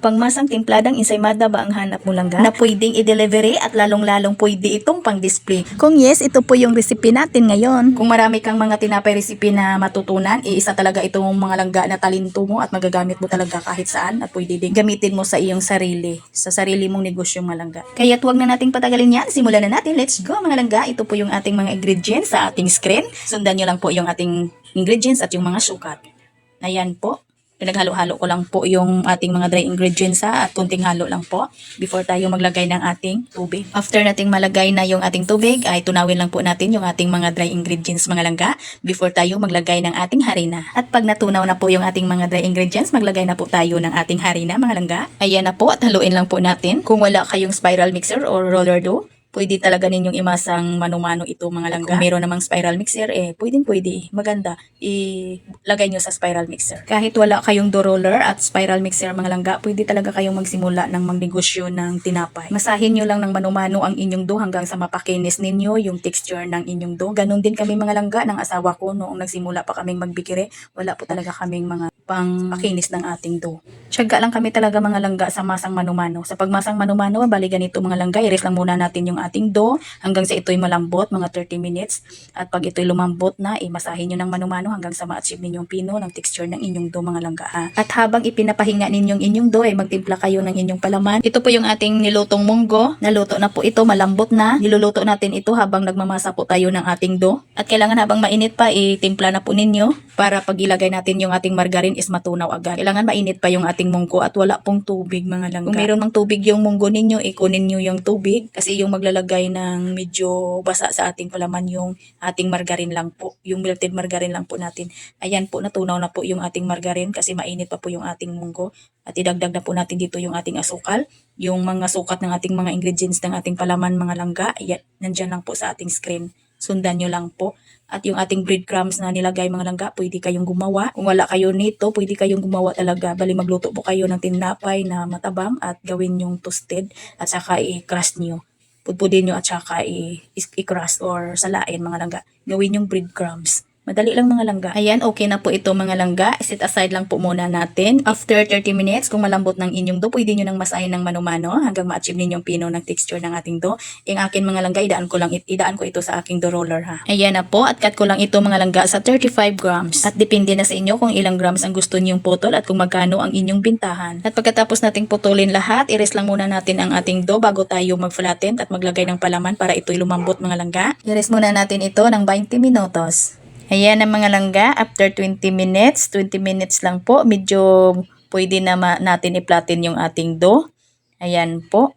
Pangmasang timpladang ensaymada ba ang hanap mo lang ga? Na pwedeng i-delivery at lalong-lalong pwede itong pang-display. Kung yes, ito po yung recipe natin ngayon. Kung marami kang mga tinapay recipe na matutunan, iisa talaga itong mga langga na talento mo at magagamit mo talaga kahit saan at pwede din gamitin mo sa iyong sarili, sa sarili mong negosyo mga langga. Kaya huwag na nating patagalin yan, simulan na natin. Let's go mga langga. Ito po yung ating mga ingredients sa ating screen. Sundan nyo lang po yung ating ingredients at yung mga sukat. Ayan po. Pinaghalo-halo ko lang po yung ating mga dry ingredients ha at kunting halo lang po before tayo maglagay ng ating tubig. After nating malagay na yung ating tubig ay tunawin lang po natin yung ating mga dry ingredients mga langga before tayo maglagay ng ating harina. At pag natunaw na po yung ating mga dry ingredients, maglagay na po tayo ng ating harina mga langga. Ayan na po at haluin lang po natin. Kung wala kayong spiral mixer or roller dough, pwede talaga ninyong imasang mano-mano ito mga langga. Kung meron namang spiral mixer, eh, pwedeng pwede. Maganda. Ilagay nyo sa spiral mixer. Kahit wala kayong dough roller at spiral mixer mga langga, pwede talaga kayong magsimula ng magnegosyo ng tinapay. Masahin nyo lang ng mano-mano ang inyong dough hanggang sa mapakinis ninyo yung texture ng inyong dough. Ganon din kami mga langga ng asawa ko noong nagsimula pa kaming magbikire. Wala po talaga kaming mga pang makinis ng ating dough. Tiyaga lang kami talaga mga langga sa masang manumano. Sa pagmasang manumano, bali ganito mga langga, iris lang muna natin yung ating dough hanggang sa ito'y malambot, mga 30 minutes. At pag ito'y lumambot na, imasahin nyo ng manumano hanggang sa ma-achieve ninyong pino ng texture ng inyong dough mga langga. Ha? At habang ipinapahinga ninyong inyong dough, ay magtimpla kayo ng inyong palaman. Ito po yung ating nilutong munggo. Naluto na po ito, malambot na. Niluluto natin ito habang nagmamasa po tayo ng ating dough. At kailangan habang mainit pa, itimpla na po ninyo para pag ilagay natin yung ating margarine is matunaw agad. Kailangan mainit pa yung ating munggo at wala pong tubig mga langga. Kung mayroon mang tubig yung munggo ninyo, ikunin nyo yung tubig kasi yung maglalagay ng medyo basa sa ating palaman yung ating margarine lang po. Yung melted margarine lang po natin. Ayan po, natunaw na po yung ating margarine kasi mainit pa po yung ating munggo. At idagdag na po natin dito yung ating asukal, yung mga sukat ng ating mga ingredients ng ating palaman mga langga. Ayan, nandyan lang po sa ating screen. Sundan nyo lang po. At yung ating breadcrumbs na nilagay mga langga, pwede kayong gumawa. Kung wala kayo nito, pwede kayong gumawa talaga. Bali magluto po kayo ng tinapay na matabang at gawin yung toasted at saka i-crust nyo. Pudpudin nyo at saka i-crust or salain mga langga. Gawin yung breadcrumbs. Madali lang mga langga. Ayan, okay na po ito mga langga. Set aside lang po muna natin. After 30 minutes, kung malambot ng inyong dough, pwede nyo nang masahin ng mano-mano hanggang ma-achieve ninyong pino ng texture ng ating dough. Yung akin mga langga, idaan ko lang idaan ko ito sa aking dough roller ha. Ayan na po, at cut ko lang ito mga langga sa 35 grams. At depende na sa inyo kung ilang grams ang gusto niyong putol at kung magkano ang inyong bintahan. At pagkatapos nating putulin lahat, iris lang muna natin ang ating dough bago tayo mag-flatten at maglagay ng palaman para ito'y lumambot mga langga. Iris muna natin ito ng 20 minutos. Ayan ang mga langga, after 20 minutes, 20 minutes lang po, medyo pwede na natin i-flatten yung ating dough. Ayan po.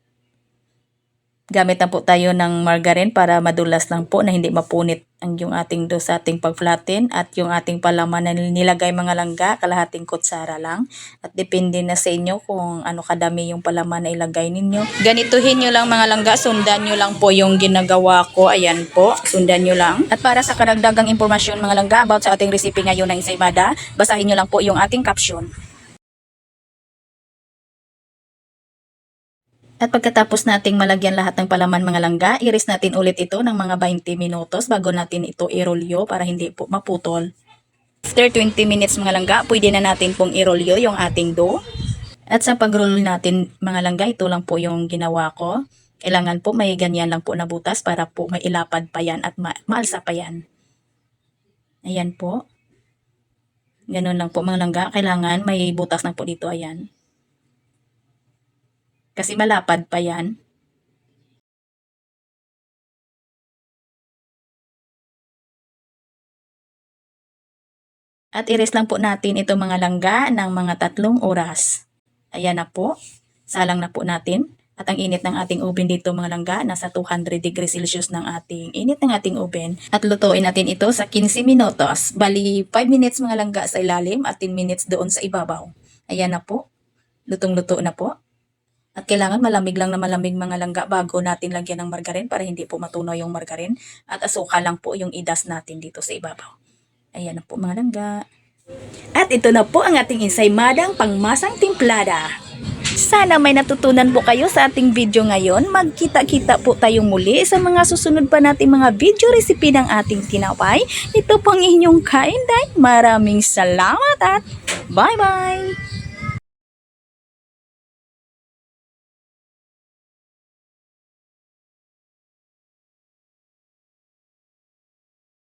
Gamit na po tayo ng margarine para madulas lang po na hindi mapunit ang yung ating dough sa ating pag-flatten at yung ating palaman na nilagay mga langga, kalahating kutsara lang. At depende na sa inyo kung ano kadami yung palaman na ilagay ninyo. Ganituhin nyo lang mga langga, sundan nyo lang po yung ginagawa ko. Ayan po, sundan nyo lang. At para sa karagdagang impormasyon mga langga about sa ating recipe ngayon ng ensaymada, basahin nyo lang po yung ating caption. At pagkatapos nating malagyan lahat ng palaman mga langga, iris natin ulit ito ng mga 20 minutos bago natin ito irolyo para hindi po maputol. After 20 minutes mga langga, pwede na natin pong irolyo yung ating dough. At sa pag-roll natin mga langga, ito lang po yung ginawa ko. Kailangan po may ganyan lang po na butas para po may ilapad pa yan at ma- maalsa pa yan. Ayan po. Ganun lang po mga langga. Kailangan may butas na po dito. Ayan. Kasi malapad pa yan. At iris lang po natin itong mga langga ng mga tatlong oras. Ayan na po. Salang na po natin. At ang init ng ating oven dito mga langga, nasa 200 degrees Celsius ng ating init ng ating oven. At lutuin natin ito sa 15 minutos. Bali, 5 minutes mga langga sa ilalim at 10 minutes doon sa ibabaw. Ayan na po. Lutong-luto na po. At kailangan malamig lang na malamig mga langga bago natin lagyan ng margarin para hindi po matunaw yung margarin. At asukal lang po yung idas natin dito sa ibabaw. Ayan na po mga langga. At ito na po ang ating ensaymadang pangmasang timplada. Sana may natutunan po kayo sa ating video ngayon. Magkita-kita po tayong muli sa mga susunod pa nating mga video recipe ng ating tinapay. Ito pong inyong kainday. Maraming salamat at bye-bye!